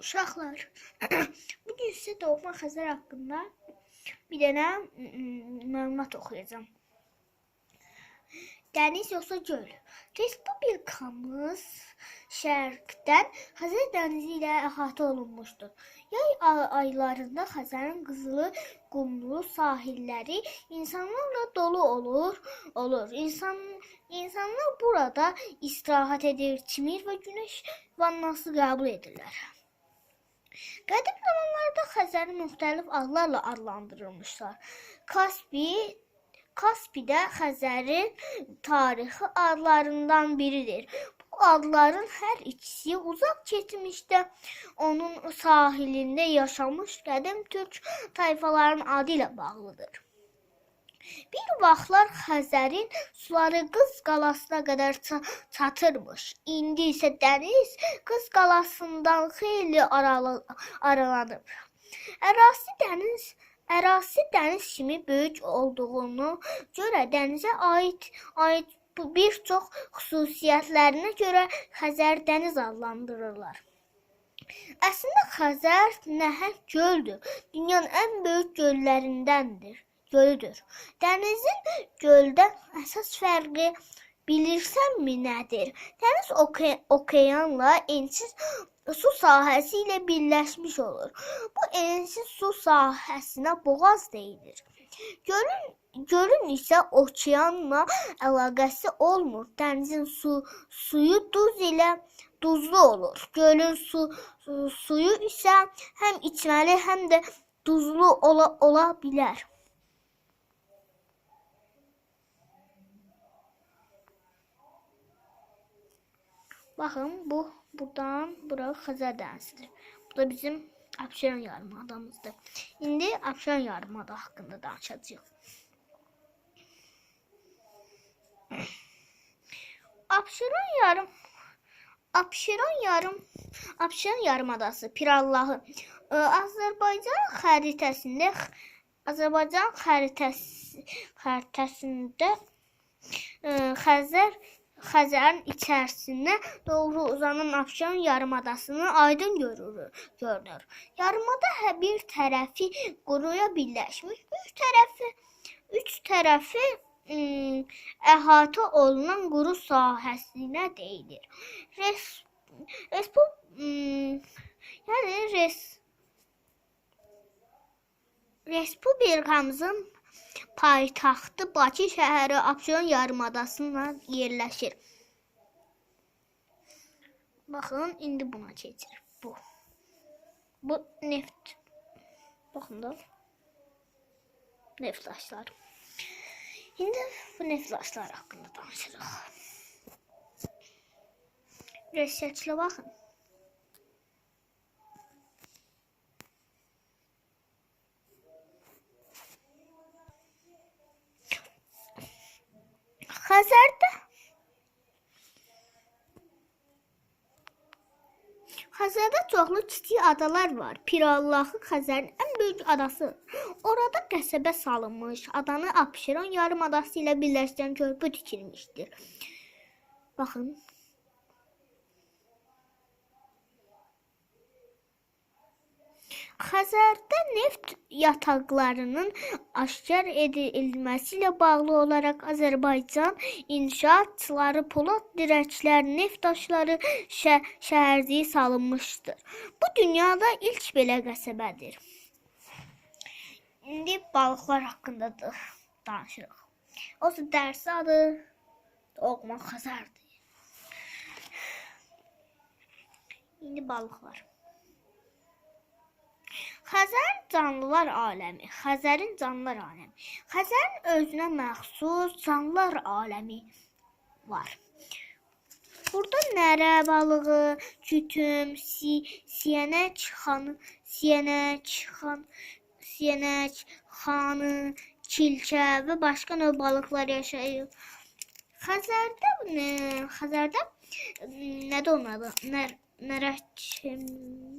Uşaqlar, bugün sizə doğma Xəzər haqqında bir dənə mm, məlumat oxuyacağam. Dəniz yoxsa göl? Respublikamız şərqdən Xəzər dənizi ilə əhatə olunmuşdur. Yay aylarında Xəzərin qızılı, qumlu sahilləri insanlarla dolu olur, olur. İnsan insanlar burada istirahət edir, çimir və günəş vannası qəbul edirlər. Qədim zamanlarda Xəzəri müxtəlif adlarla adlandırılmışlar. Kaspi Kaspidə Xəzərin tarixi adlarından biridir. Bu adların hər ikisi uzaq keçmişdə onun sahilində yaşamış qədim türk tayfalarının adı ilə bağlıdır. Bir vaxtlar Xəzərin suları Qız qalasına qədər ça- çatırmış. İndi isə dəniz Qız qalasından xeyli aralı aralanıb. Ərazi dəniz ərazi dəniz kimi böyük olduğunu görə dənizə aid aid bir çox xüsusiyyətlərinə görə Xəzər dəniz adlandırırlar. Əslində Xəzər nəhəng göldür. Dünyanın ən böyük göllərindəndir. Gölüdür. Dənizin göldən əsas fərqi bilirsənmi nədir? Dəniz oke okeanla ensiz su sahəsi ilə birləşmiş olur. Bu ensiz su sahəsinə boğaz deyilir. Gölün gölün isə okeanla əlaqəsi olmur. Dənizin su suyu duz ilə duzlu olur. Gölün su, su suyu isə həm içməli, həm də duzlu ola, ola bilər. Baxın, bu buradan bura Xəzər dənizidir. Bu da bizim Abşeron yarımadamızdır. İndi Abşeron yarımada haqqında danışacağıq. Abşeron yarım Abşeron yarım Abşeron yarımadası Pirallahı ə, Azərbaycan xəritəsində Azərbaycan xəritəsi xəritəsində ə, Xəzər Xəzərin içərisinə doğru uzanan Abşeron yarımadasını aydın görür, görünür. Yarımada bir tərəfi quruya birləşmiş, üç tərəfi üç tərəfi ım, əhatə olunan quru sahəsinə deyilir. Res, respu, ım, yəni res, Respublikamızın paytaxtı Bakı şəhəri Abşeron yarımadasına yerləşir. Baxın, indi buna keçir. Bu. Bu neft. Baxın da. Neft daşları. İndi bu neft daşları haqqında danışırıq. Şəklə baxın. Xəzərdə Xəzərdə çoxlu kiçik adalar var. Pirallahı Xəzərin ən böyük adası. Orada qəsəbə salınmış, adanı Abşeron yarımadası ilə birləşdirən körpü tikilmişdir. Baxın. Xəzərdə neft yataqlarının aşkar edilməsi ilə bağlı olaraq Azərbaycan inşaatçıları polad dirəklər, neft daşları şə şəhərciyi salınmışdır. Bu dünyada ilk belə qəsəbədir. İndi balıqlar haqqında da danışırıq. Olsa dərsi adı Doğma Xəzərdir. İndi balıqlar. Xəzər canlılar aləmi. Xəzərin canlılar aləmi. Xəzərin özünə məxsus canlılar aləmi var. Burada nərə balığı, kütüm, si, siyənək xanı, siyənək xan, siyənək xanı, kilkə və başqa növ balıqlar yaşayır. Xəzərdə nə, Xəzərdə nədə onun adı? Nər, nərəçim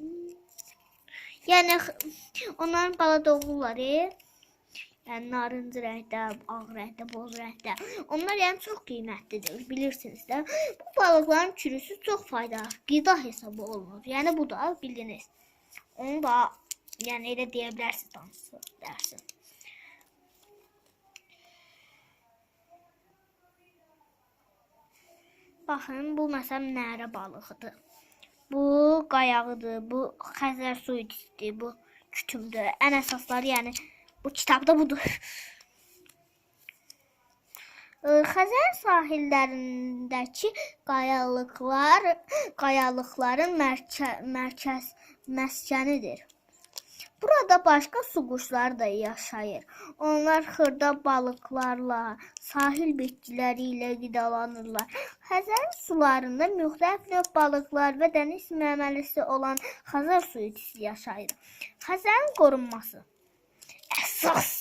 Yəni onların bala doğurlar. e. Yəni narıncı rəngdə, ağ rəngdə, boz rəngdə. Onlar yəni çox qiymətlidir, bilirsiniz də. Bu balıqların çürüsü çox faydalı qida hesabı olunur. Yəni bu da bildiniz. Onu da yəni elə deyə bilərsiniz hansı dərsin. Baxın, bu məsələn nərə balığıdır. Bu qayağıdır, bu Xəzər suitidir, bu kütümdür. Ən əsasları yəni bu kitabda budur. Xəzər sahillərindəki qayalıqlar qayalıqların mərkə, mərkəz məskənidir. Burada başqa su quşları da yaşayır. Onlar xırda balıqlarla, sahil bitkiləri ilə qidalanırlar. Xəzər sularında müxtəlif növ balıqlar və dəniz məməlisi olan Xəzər suitisi yaşayır. Xəzərin qorunması əsas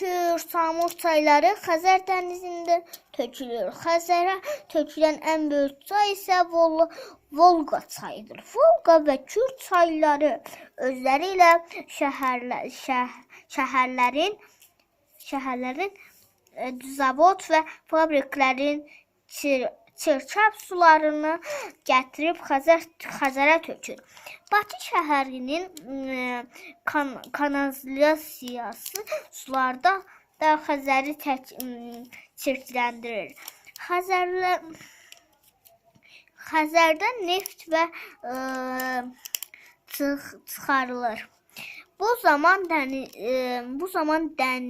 Kür, Samur çayları Xəzər dənizində tökülür. Xəzərə tökülən ən böyük çay isə Vol Volqa çayıdır. Volqa və Kür çayları özləri ilə şəhərlər, şəh, şəhərlərin şəhərlərin e, zavod və fabriklərin çir, çirkab sularını gətirib Xəzər Xəzərə tökür. Bakı şəhərinin e, kan, kanalizasiyası sularda da m, çirkləndirir. Xəzərlə Xəzərdə neft və e, çıxarılır. Bu zaman dəniz e, bu zaman dən,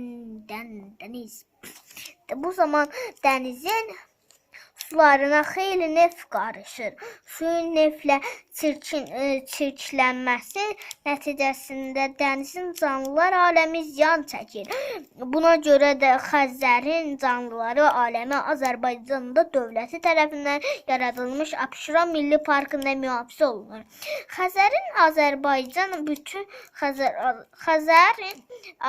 dən, dəniz bu zaman dənizin sularına xeyli neft qarışır. Suyun neftlə çirkin, e, çirklənməsi nəticəsində dənizin canlılar aləmi ziyan çəkir. Buna görə də Xəzərin canlıları aləmi Azərbaycanda dövləti tərəfindən yaradılmış Abşeron Milli Parkında mühafizə olunur. Xəzərin Azərbaycan bütün Xəzər Xəzərin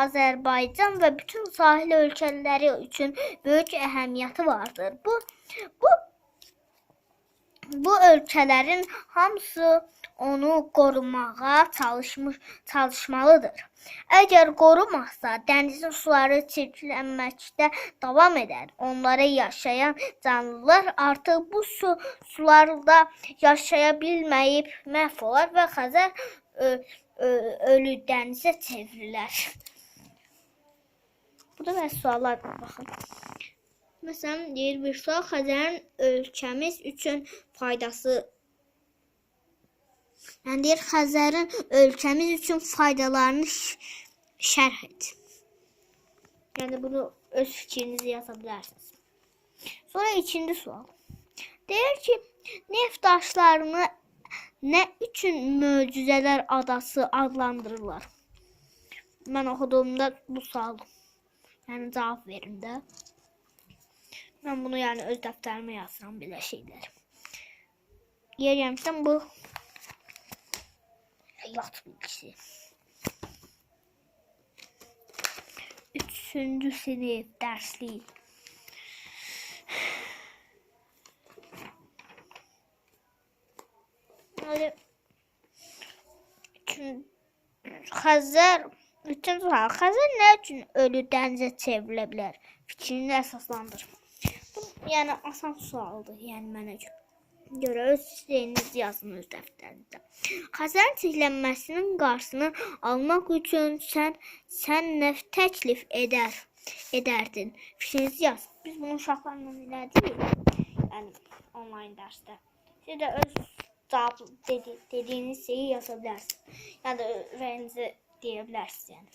Azərbaycan və bütün sahil ölkələri üçün böyük əhəmiyyəti vardır. Bu bu bu ölkələrin hamısı onu qorumağa çalışmış çalışmalıdır. Əgər qorumazsa, dənizin suları çirklənməkdə davam edər. Onlara yaşayan canlılar artıq bu su sularda yaşaya bilməyib məhv olar və Xəzər ölü dənizə çevrilər. Bu da bəs suallar baxın. Məsələn, deyir bir sual Xəzərin ölkəmiz üçün faydası Yəni deyir Xəzərin ölkəmiz üçün faydalarını şərh et. Yəni bunu öz fikrinizi yaza bilərsiniz. Sonra ikinci sual. Deyir ki, neft daşlarını nə üçün möcüzələr adası adlandırırlar? Mən oxuduğumda bu sual yəni cavab verin də. Mən bunu yəni öz dəftərimə yazıram belə şeylər. Yer yemişəm bu həyat bilgisi. Üçüncü sinif dərslik. Öyle üçün Xəzər bütün Xəzər nə üçün ölü dənizə çevrilə bilər? Fikrini əsaslandır. Bu yəni asan sualdır, yəni mənə görə. Öz istəyinizi yazın öz dəftərinizdə. Xəzərin çirklənməsinin qarşısını almaq üçün sən sən nə təklif edər edərdin? Fikrinizi yaz. Biz bunu uşaqlarla elədik. Yəni onlayn dərsdə. Siz də öz cavab dedi, dediyiniz şeyi yaza bilərsiniz. Yəni də rəyinizi deyə bilərsiniz yəni.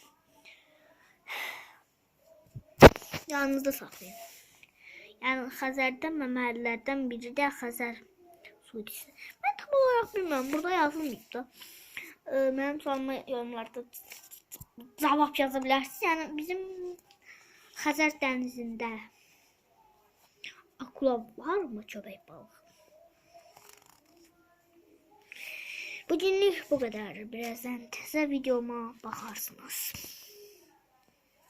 Yanınızda saxlayın. Yəni Xəzərdən məməlilərdən biri də Xəzər suitisi. Mən tam olaraq bilmirəm, burada yazılmayıb da. Ə, Mənim sualıma yorumlarda cavab yaza bilərsiniz. Yəni bizim Xəzər dənizində akula varmı köpək balığı? Bugünlük bu kadar. Birazdan təzə videoma bakarsınız.